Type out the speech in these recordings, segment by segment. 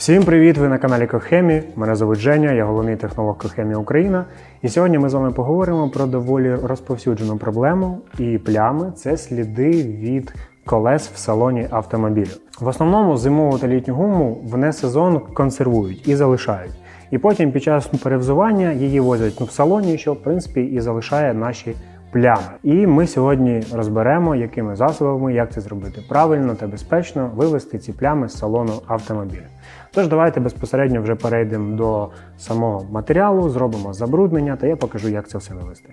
Всім привіт! Ви на каналі Кохемі. Мене звуть Женя, я головний технолог Кохемі Україна. І сьогодні ми з вами поговоримо про доволі розповсюджену проблему і плями це сліди від колес в салоні автомобілю. В основному зимову та літню гуму в несезон консервують і залишають. І потім під час перевзування її возять в салоні, що в принципі і залишає наші плями. І ми сьогодні розберемо, якими засобами, як це зробити правильно та безпечно вивести ці плями з салону автомобіля. Тож давайте безпосередньо вже перейдемо до самого матеріалу, зробимо забруднення, та я покажу, як це все вивести.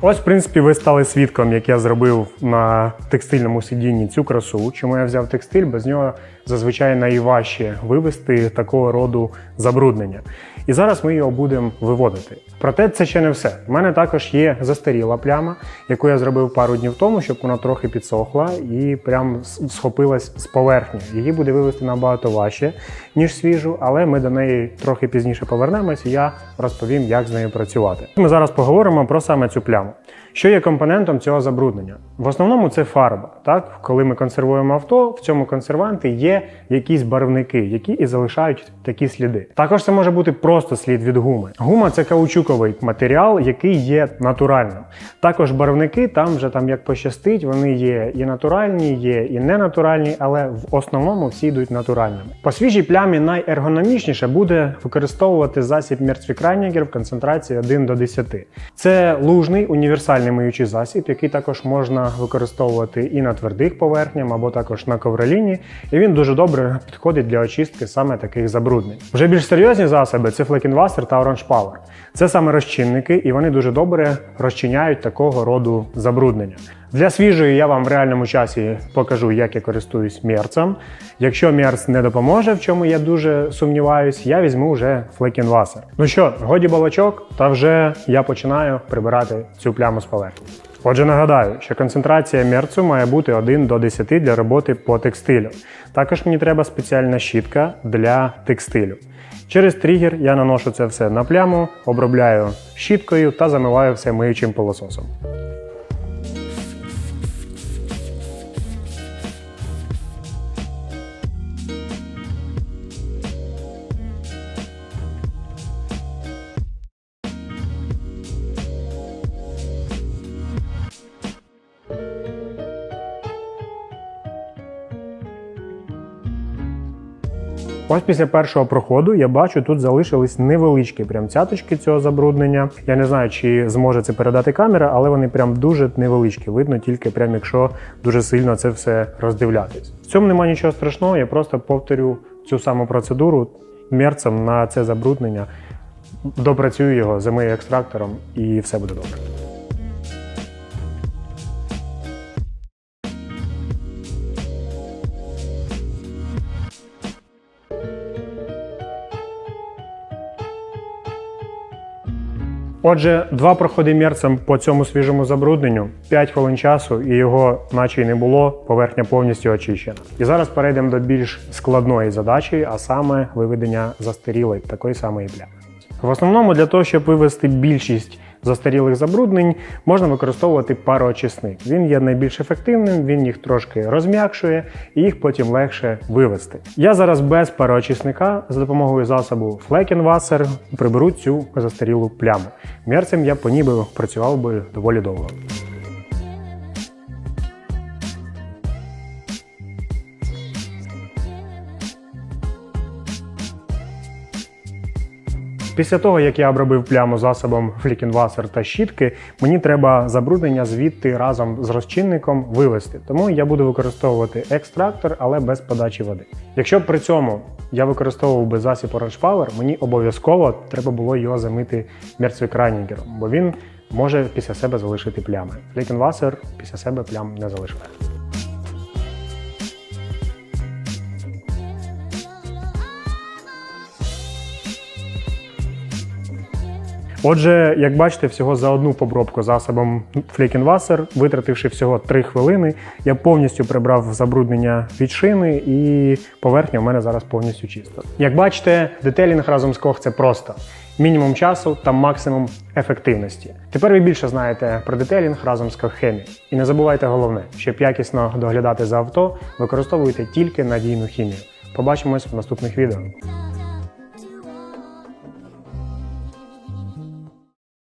Ось, в принципі, ви стали свідком, як я зробив на текстильному сидінні цю красу. Чому я взяв текстиль? Без нього зазвичай найважче вивести такого роду забруднення. І зараз ми його будемо виводити. Проте це ще не все. У мене також є застаріла пляма, яку я зробив пару днів тому, щоб вона трохи підсохла і прям схопилась з поверхні. Її буде вивести набагато важче, ніж свіжу, але ми до неї трохи пізніше повернемось, і я розповім, як з нею працювати. Ми зараз поговоримо про саме цю пляму. Що є компонентом цього забруднення? В основному це фарба. Так, коли ми консервуємо авто, в цьому консерванті є якісь барвники, які і залишають такі сліди. Також це може бути просто слід від гуми. Гума це каучуковий матеріал, який є натуральним. Також барвники там вже там як пощастить, вони є і натуральні, є і ненатуральні, але в основному всі йдуть натуральними. По свіжій плямі найергономічніше буде використовувати засіб Мерцвікранігер в концентрації 1 до 10. Це лужний універсальний миючий засіб, який також можна використовувати і на твердих поверхнях, або також на ковроліні. І він дуже добре підходить для очистки саме таких забруднень. Вже більш серйозні засоби це Fleckenwasser та Orange Power. Це саме розчинники, і вони дуже добре розчиняють такого роду забруднення. Для свіжої я вам в реальному часі покажу, як я користуюсь мерцем. Якщо мерц не допоможе, в чому я дуже сумніваюсь, я візьму вже Fleckenwasser. Ну що, годі балачок, та вже я починаю прибирати цю пляму з поверхні. Отже, нагадаю, що концентрація мерцу має бути 1 до 10 для роботи по текстилю. Також мені треба спеціальна щітка для текстилю. Через тригер я наношу це все на пляму, обробляю щіткою та замиваю все миючим пилососом. Ось після першого проходу я бачу, тут залишились невеличкі прям цяточки цього забруднення. Я не знаю, чи зможе це передати камера, але вони прям дуже невеличкі. Видно тільки прям якщо дуже сильно це все роздивлятись. В цьому немає нічого страшного, я просто повторю цю саму процедуру мерцем на це забруднення. Допрацюю його, замию екстрактором і все буде добре. Отже, два проходи мерцем по цьому свіжому забрудненню, 5 хвилин часу, і його, наче й не було, поверхня повністю очищена. І зараз перейдемо до більш складної задачі, а саме виведення застарілої такої самої плями. В основному для того, щоб вивести більшість застарілих забруднень, можна використовувати пароочисник. Він є найбільш ефективним, він їх трошки розм'якшує і їх потім легше вивести. Я зараз без пароочисника за допомогою засобу Fleckenwasser приберу цю застарілу пляму. Мерцем я по ніби працював би доволі довго. Після того, як я обробив пляму засобом Flickenwasser та щітки, мені треба забруднення звідти разом з розчинником вивести. Тому я буду використовувати екстрактор, але без подачі води. Якщо при цьому я використовував би засіб Orange Power, мені обов'язково треба було його замити мерцвікранігером, бо він може після себе залишити плями. Flickenwasser після себе плям не залишає. Отже, як бачите, всього за одну побробку засобом Flickenwasser, витративши всього 3 хвилини, я повністю прибрав забруднення від шини і поверхня в мене зараз повністю чиста. Як бачите, детелінг разом з Koch – це просто. мінімум часу та максимум ефективності. Тепер ви більше знаєте про детелінг разом з Кохемі. І не забувайте головне, щоб якісно доглядати за авто, використовуйте тільки надійну хімію. Побачимось в наступних відео.